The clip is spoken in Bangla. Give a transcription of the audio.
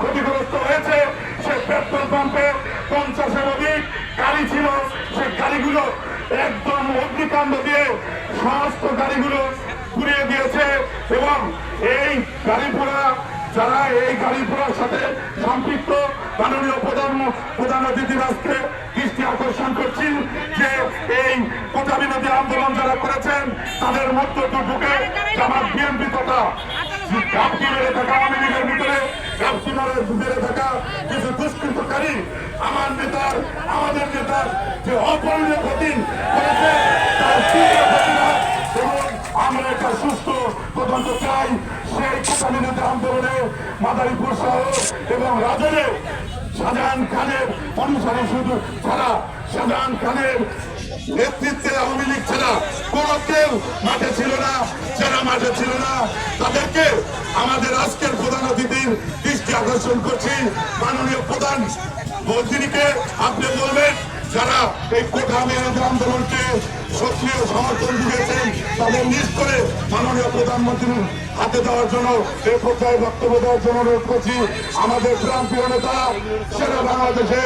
ক্ষতিগ্রস্ত হয়েছে সেই পেট্রোল পাম্পে পঞ্চাশের অধিক গাড়ি ছিল। সেই গাড়িগুলো একদম অগ্নিকাণ্ড দিয়ে সমস্ত গাড়িগুলো পুড়িয়ে দিয়েছে এবং এই গাড়ি যারা এই গাড়ি ঘোড়ার সাথে সম্পৃক্ত মাননীয় প্রধান প্রধান অতিথির আজকে দৃষ্টি আকর্ষণ করছি যে এই কোটা বিরোধী আন্দোলন যারা করেছেন, তাদের মধ্য ঢুকে জামাত বিএনপি তথা ভিতরে থাকা কিছু আমার নেতার আমাদের নেতার যে এবং আমরা একটা সুস্থ তদন্ত চাই। সেই আন্দোলনে মাদারীপুর শহর এবং রাজনে শাহজাহান খানের অনুসারী শুধু ছাড়া শাহজাহান খানের নেতৃত্বে আওয়ামী লীগ ছাড়া কোন কেউ মাঠে ছিল না, যারা মাঠে ছিল না, তাদেরকে আমাদের আজকের প্রধান অতিথির দৃষ্টি আকর্ষণ করছি। মাননীয় প্রধান মন্ত্রীকে আপনি বলবেন, যারা এই কোঠা মেয়াদ আন্দোলনকে সক্রিয় সমর্থন দিয়েছেন তাদের নিজ করে মাননীয় প্রধানমন্ত্রীর হাতে দেওয়ার জন্য এই পর্যায়ে বক্তব্য দেওয়ার জন্য অনুরোধ করছি। আমাদের প্রান্তীয় নেতা সেটা বাংলাদেশে